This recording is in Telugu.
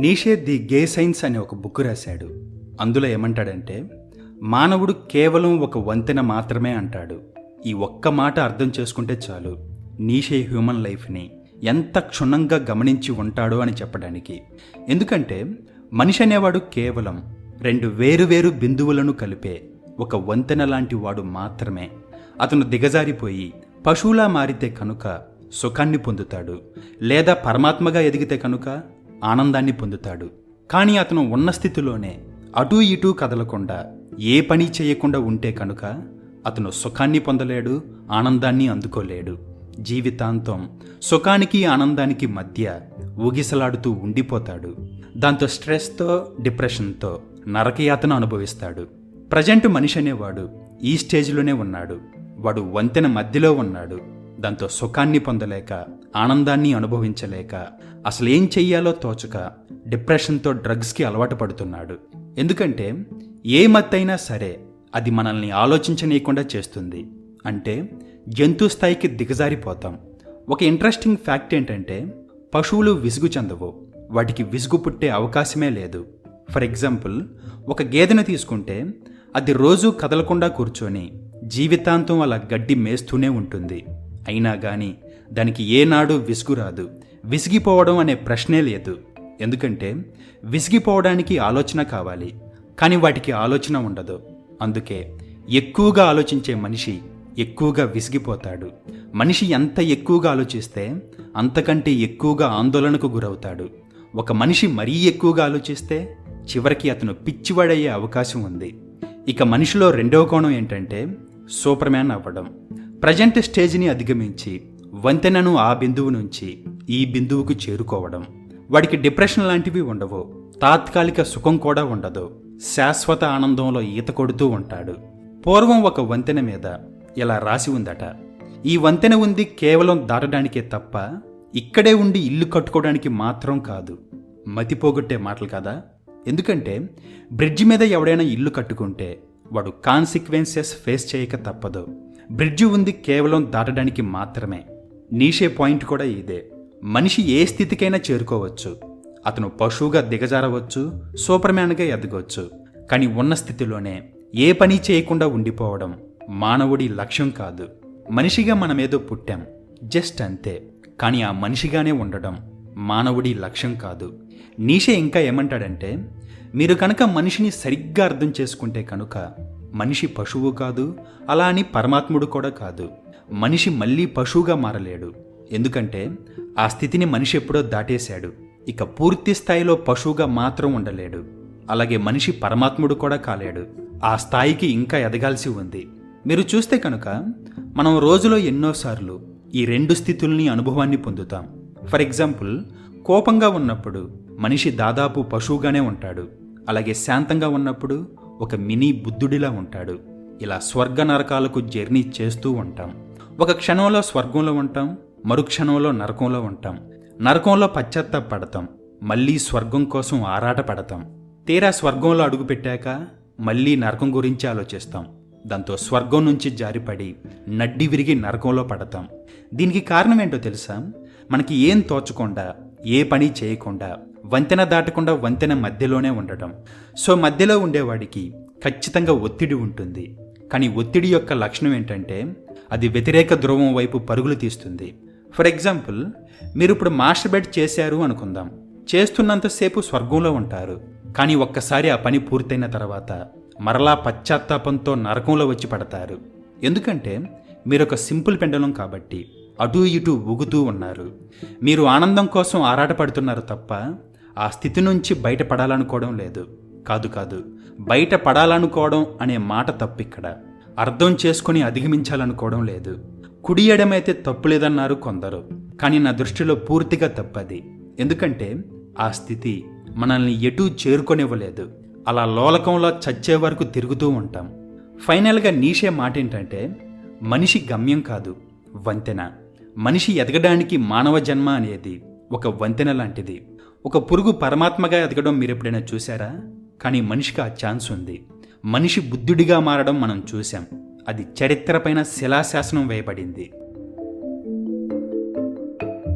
నీషే ది గే సైన్స్ అనే ఒక బుక్ రాశాడు. అందులో ఏమంటాడంటే మానవుడు కేవలం ఒక వంతెన మాత్రమే అంటాడు. ఈ ఒక్క మాట అర్థం చేసుకుంటే చాలు. నీషే హ్యూమన్ లైఫ్ని ఎంత క్షుణ్ణంగా గమనించి ఉంటాడో అని చెప్పడానికి. ఎందుకంటే మనిషి అనేవాడు కేవలం రెండు వేరువేరు బిందువులను కలిపే ఒక వంతెన లాంటి వాడు మాత్రమే. అతను దిగజారిపోయి పశువులా మారితే కనుక సుఖాన్ని పొందుతాడు. లేదా పరమాత్మగా ఎదిగితే కనుక ఆనందాన్ని పొందుతాడు. కానీ అతను ఉన్న స్థితిలోనే అటూ ఇటూ కదలకుండా ఏ పని చేయకుండా ఉంటే కనుక అతను సుఖాన్ని పొందలేడు ఆనందాన్ని అందుకోలేడు. జీవితాంతం సుఖానికి ఆనందానికి మధ్య ఊగిసలాడుతూ ఉండిపోతాడు. దాంతో స్ట్రెస్తో డిప్రెషన్తో నరకయాతన అనుభవిస్తాడు. ప్రజెంట్ మనిషి అనేవాడు ఈ స్టేజ్లోనే ఉన్నాడు. వాడు వంతెన మధ్యలో ఉన్నాడు. దాంతో సుఖాన్ని పొందలేక ఆనందాన్ని అనుభవించలేక అసలు ఏం చెయ్యాలో తోచక డిప్రెషన్తో డ్రగ్స్కి అలవాటు పడుతున్నాడు. ఎందుకంటే ఏ మత్తైనా సరే అది మనల్ని ఆలోచించనీయకుండా చేస్తుంది. అంటే జంతు స్థాయికి దిగజారిపోతాం. ఒక ఇంట్రెస్టింగ్ ఫ్యాక్ట్ ఏంటంటే పశువులు విసుగు చెందవు. వాటికి విసుగు పుట్టే అవకాశమే లేదు. ఫర్ ఎగ్జాంపుల్ ఒక గేదెను తీసుకుంటే అది రోజు కదలకుండా కూర్చొని జీవితాంతం అలా గడ్డి మేస్తూనే ఉంటుంది. అయినా కానీ దానికి ఏనాడు విసుగు రాదు. విసిగిపోవడం అనే ప్రశ్నే లేదు. ఎందుకంటే విసిగిపోవడానికి ఆలోచన కావాలి. కానీ వాటికి ఆలోచన ఉండదు. అందుకే ఎక్కువగా ఆలోచించే మనిషి ఎక్కువగా విసిగిపోతాడు. మనిషి ఎంత ఎక్కువగా ఆలోచిస్తే అంతకంటే ఎక్కువగా ఆందోళనకు గురవుతాడు. ఒక మనిషి మరీ ఎక్కువగా ఆలోచిస్తే చివరికి అతను పిచ్చివాడయ్యే అవకాశం ఉంది. ఇక మనిషిలో రెండవ కోణం ఏంటంటే సూపర్ మ్యాన్ అవ్వడం. ప్రజెంట్ స్టేజ్ని అధిగమించి వంతెనను ఆ బిందువు నుంచి ఈ బిందువుకు చేరుకోవడం. వాడికి డిప్రెషన్ లాంటివి ఉండవు. తాత్కాలిక సుఖం కూడా ఉండదు. శాశ్వత ఆనందంలో ఈత కొడుతూ ఉంటాడు. పూర్వం ఒక వంతెన మీద ఇలా రాసి ఉందట. ఈ వంతెన ఉంది కేవలం దాటడానికే తప్ప ఇక్కడే ఉండి ఇల్లు కట్టుకోవడానికి మాత్రం కాదు. మతిపోగొట్టే మాటలు కదా? ఎందుకంటే బ్రిడ్జి మీద ఎవడైనా ఇల్లు కట్టుకుంటే వాడు కాన్సిక్వెన్సెస్ ఫేస్ చేయక తప్పదు. బ్రిడ్జి ఉంది కేవలం దాటడానికి మాత్రమే. నీషే పాయింట్ కూడా ఇదే. మనిషి ఏ స్థితికైనా చేరుకోవచ్చు. అతను పశువుగా దిగజారవచ్చు సూపర్ మ్యాన్గా ఎదగవచ్చు. కానీ ఉన్న స్థితిలోనే ఏ పని చేయకుండా ఉండిపోవడం మానవుడి లక్ష్యం కాదు. మనిషిగా మనమేదో పుట్టాం జస్ట్ అంతే. కానీ ఆ మనిషిగానే ఉండడం మానవుడి లక్ష్యం కాదు. నీషే ఇంకా ఏమంటాడంటే మీరు కనుక మనిషిని సరిగ్గా అర్థం చేసుకుంటే కనుక మనిషి పశువు కాదు అలా అని పరమాత్ముడు కూడా కాదు. మనిషి మళ్ళీ పశువుగా మారలేడు. ఎందుకంటే ఆ స్థితిని మనిషి ఎప్పుడో దాటేశాడు. ఇక పూర్తి స్థాయిలో పశువుగా మాత్రం ఉండలేడు. అలాగే మనిషి పరమాత్ముడు కూడా కాలేడు. ఆ స్థాయికి ఇంకా ఎదగాల్సి ఉంది. మీరు చూస్తే కనుక మనం రోజులో ఎన్నోసార్లు ఈ రెండు స్థితుల్ని అనుభవాన్ని పొందుతాం. ఫర్ ఎగ్జాంపుల్ కోపంగా ఉన్నప్పుడు మనిషి దాదాపు పశువుగానే ఉంటాడు. అలాగే శాంతంగా ఉన్నప్పుడు ఒక మినీ బుద్ధుడిలా ఉంటాడు. ఇలా స్వర్గ నరకాలకు జర్నీ చేస్తూ ఉంటాం. ఒక క్షణంలో స్వర్గంలో ఉంటాం మరు క్షణంలో నరకంలో ఉంటాం. నరకంలో పశ్చాత్తాపడతాం మళ్ళీ స్వర్గం కోసం ఆరాట పడతాం తీరా స్వర్గంలో అడుగుపెట్టాక మళ్ళీ నరకం గురించి ఆలోచిస్తాం. దాంతో స్వర్గం నుంచి జారిపడి నడ్డి విరిగి నరకంలో పడతాం. దీనికి కారణం ఏంటో తెలుసా? మనకి ఏం తోచకుండా ఏ పని చేయకుండా వంతెన దాటకుండా వంతెన మధ్యలోనే ఉండటం. సో మధ్యలో ఉండేవాడికి ఖచ్చితంగా ఒత్తిడి ఉంటుంది. కానీ ఒత్తిడి యొక్క లక్షణం ఏంటంటే అది వ్యతిరేక ధ్రువం వైపు పరుగులు తీస్తుంది. ఫర్ ఎగ్జాంపుల్ మీరు ఇప్పుడు మాస్టర్ బెడ్ చేశారు అనుకుందాం. చేస్తున్నంతసేపు స్వర్గంలో ఉంటారు. కానీ ఒక్కసారి ఆ పని పూర్తయిన తర్వాత మరలా పశ్చాత్తాపంతో నరకంలో వచ్చి పడతారు. ఎందుకంటే మీరు ఒక సింపుల్ పెండలం కాబట్టి అటూ ఇటూ ఊగుతూ ఉన్నారు. మీరు ఆనందం కోసం ఆరాటపడుతున్నారు తప్ప ఆ స్థితి నుంచి బయటపడాలనుకోవడం లేదు. కాదు కాదు బయట పడాలనుకోవడం అనే మాట తప్పిక్కడ. అర్థం చేసుకుని అధిగమించాలనుకోవడం లేదు. కుడి ఎడమైతే తప్పు లేదన్నారు కొందరు కానీ నా దృష్టిలో పూర్తిగా తప్పది. ఎందుకంటే ఆ స్థితి మనల్ని ఎటూ చేరుకొనివ్వలేదు. అలా లోలకంలో చచ్చే వరకు తిరుగుతూ ఉంటాం. ఫైనల్గా నీషే మాట ఏంటంటే మనిషి గమ్యం కాదు వంతెన. మనిషి ఎదగడానికి మానవ జన్మ అనేది ఒక వంతెన లాంటిది. ఒక పురుగు పరమాత్మగా ఎదగడం మీరు ఎప్పుడైనా చూశారా? కానీ మనిషికి ఆ ఛాన్స్ ఉంది. మనిషి బుద్ధుడిగా మారడం మనం చూశాం. అది చరిత్రపైన శిలాశాసనం వేయబడింది.